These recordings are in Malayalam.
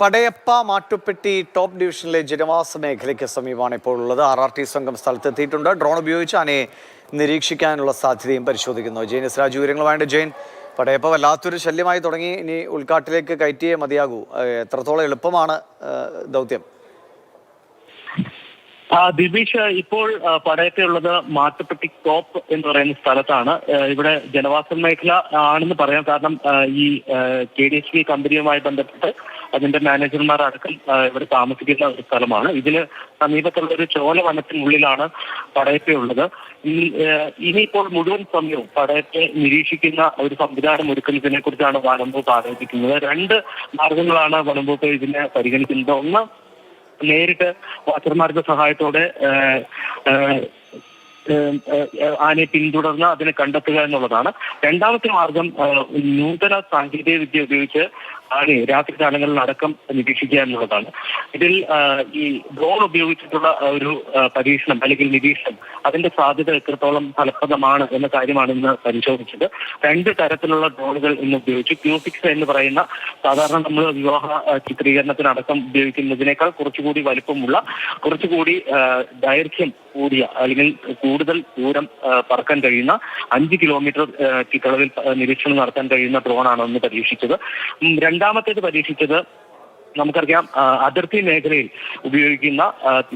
പടയപ്പ മാട്ടുപ്പെട്ടി ടോപ്പ് ഡിവിഷനിലെ ജനവാസ മേഖലയ്ക്ക് സമീപമാണ് ഇപ്പോൾ ഉള്ളത്. ആർ ആർ ടി സംഘം സ്ഥലത്തെത്തിയിട്ടുണ്ട്. ഡ്രോൺ ഉപയോഗിച്ച് ആനയെ നിരീക്ഷിക്കാനുള്ള സാധ്യതയും പരിശോധിക്കുന്നു. ജെയിൻ എസ് രാജു വിവരങ്ങളുമായിട്ട് ജെയിൻ പടയപ്പ വല്ലാത്തൊരു ശല്യമായി തുടങ്ങി. ഇനി ഉൾക്കാട്ടിലേക്ക് കയറ്റിയേ മതിയാകൂ. എത്രത്തോളം എളുപ്പമാണ് ദൗത്യം? ദിബീഷ് ഇപ്പോൾ ആ, പടയത്തുള്ളത് മാട്ടുപ്പെട്ടി കോപ്പ് എന്ന് പറയുന്ന സ്ഥലത്താണ്. ഇവിടെ ജനവാസ മേഖല ആണെന്ന് പറയാം. കാരണം ഈ കെ ഡി എച്ച് ബി കമ്പനിയുമായി ബന്ധപ്പെട്ട് അതിന്റെ മാനേജർമാർ അടക്കം ഇവിടെ താമസിക്കുന്ന ഒരു സ്ഥലമാണ്. ഇതിന് സമീപത്തുള്ള ഒരു ചോല വനത്തിനുള്ളിലാണ് പടയപ്പയുള്ളത് ഇനിയിപ്പോൾ മുഴുവൻ സമയവും പടയത്തെ നിരീക്ഷിക്കുന്ന ഒരു സംവിധാനം ഒരുക്കുന്നതിനെ കുറിച്ചാണ് വനംവകുപ്പ് ആലോചിക്കുന്നത്. രണ്ട് മാർഗങ്ങളാണ് വനംവകുപ്പ് ഇതിനെ പരിഗണിക്കുന്നത്. ഒന്ന് നേരിട്ട് വാച്ചർമാരുടെ സഹായത്തോടെ ആനയെ പിന്തുടർന്ന് അതിനെ കണ്ടെത്തുക എന്നുള്ളതാണ്. രണ്ടാമത്തെ മാർഗം നൂതന സാങ്കേതിക വിദ്യ ഉപയോഗിച്ച് ആനയെ രാത്രി കാലങ്ങളിൽ അടക്കം നിരീക്ഷിക്കുക എന്നുള്ളതാണ്. ഇതിൽ ഈ ഡ്രോൺ ഉപയോഗിച്ചിട്ടുള്ള ഒരു പരീക്ഷണം അല്ലെങ്കിൽ നിരീക്ഷണം അതിന്റെ സാധ്യത എത്രത്തോളം ഫലപ്രദമാണ് എന്ന കാര്യമാണ് ഇന്ന് പരിശോധിച്ചത്. രണ്ട് തരത്തിലുള്ള ഡ്രോണുകൾ ഇന്ന് ഉപയോഗിച്ചു. ക്യൂസിക്സ് എന്ന് പറയുന്ന സാധാരണ നമ്മൾ വിവാഹ ചിത്രീകരണത്തിനടക്കം ഉപയോഗിക്കുന്നതിനേക്കാൾ കുറച്ചുകൂടി വലുപ്പമുള്ള കുറച്ചുകൂടി ദൈർഘ്യം കൂടിയ അല്ലെങ്കിൽ കൂടുതൽ ദൂരം പറക്കാൻ കഴിയുന്ന അഞ്ച് കിലോമീറ്റർ ചുറ്റളവിൽ നിരീക്ഷണം നടത്താൻ കഴിയുന്ന ഡ്രോണാണ് ഒന്ന് പരീക്ഷിച്ചത്. ഉം, രണ്ടാമത്തേത് പരീക്ഷിച്ചത് നമുക്കറിയാം അതിർത്തി മേഖലയിൽ ഉപയോഗിക്കുന്ന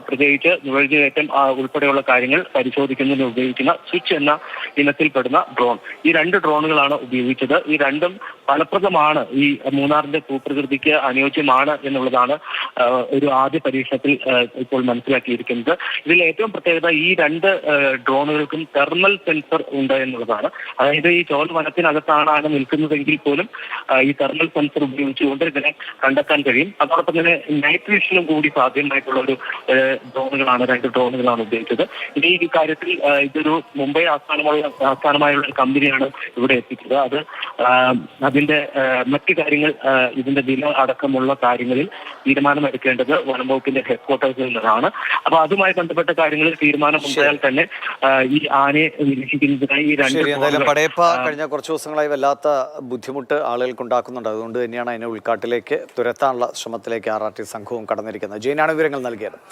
പ്രത്യേകിച്ച് നുഴഞ്ഞുകയറ്റം കയറ്റം ഉൾപ്പെടെയുള്ള കാര്യങ്ങൾ പരിശോധിക്കുന്നതിന് ഉപയോഗിക്കുന്ന സ്വിച്ച് എന്ന ഇനത്തിൽപ്പെടുന്ന ഡ്രോൺ. ഈ രണ്ട് ഡ്രോണുകളാണ് ഉപയോഗിച്ചത്. ഈ രണ്ടും ഫലപ്രദമാണ്. ഈ മൂന്നാറിന്റെ ഭൂപ്രകൃതിക്ക് അനുയോജ്യമാണ് എന്നുള്ളതാണ് ഒരു ആദ്യ പരീക്ഷണത്തിൽ ഇപ്പോൾ മനസ്സിലാക്കിയിരിക്കുന്നത്. ഇതിൽ ഏറ്റവും പ്രത്യേകത ഈ രണ്ട് ഡ്രോണുകൾക്കും തെർമൽ സെൻസർ ഉണ്ട് എന്നുള്ളതാണ്. അതായത് ഈ ചോൾ വനത്തിനകത്താണ് ആന നിൽക്കുന്നതെങ്കിൽ പോലും ഈ തെർമൽ സെൻസർ ഉപയോഗിച്ചുകൊണ്ട് ഇതിനെ കണ്ടെത്താൻ കഴിയും. അതോടൊപ്പം തന്നെ നൈറ്റ് വിഷനും കൂടി സാധ്യമായിട്ടുള്ള ഒരു ഡ്രോണുകളാണ് രണ്ട് ഡ്രോണുകളാണ് ഉപയോഗിച്ചത്. ഇനി ഈ കാര്യത്തിൽ ഇതൊരു മുംബൈ ആസ്ഥാനമുള്ള ആസ്ഥാനമായുള്ള ഒരു കമ്പനിയാണ് ഇവിടെ എത്തിച്ചത്. അത് അതിന്റെ മറ്റു കാര്യങ്ങൾ ഇതിന്റെ വില അടക്കമുള്ള കാര്യങ്ങളിൽ തീരുമാനമെടുക്കേണ്ടത് വനംവകുപ്പിന്റെ ഹെഡ് ക്വാർട്ടേഴ്സിൽ നിന്നാണ്. അപ്പൊ അതുമായി ബന്ധപ്പെട്ട കാര്യങ്ങളിൽ തീരുമാനമുണ്ടായാൽ തന്നെ ഈ ആനയെ നിരീക്ഷിക്കുന്നതിനായി ഈ രണ്ട് പടയപ്പ കഴിഞ്ഞ കുറച്ച് ദിവസങ്ങളായി വല്ലാത്ത ബുദ്ധിമുട്ട് ആളുകൾക്ക് ഉണ്ടാക്കുന്നുണ്ട്. അതുകൊണ്ട് തന്നെയാണ് അതിനെ ഉൾക്കാട്ടിലേക്ക് തുരത്താനുള്ള ശ്രമത്തിലേക്ക് ആർ ആർ ടി സംഘവും കടന്നിരിക്കുന്നത്. ജയിനാണ് വിവരങ്ങൾ നൽകിയത്.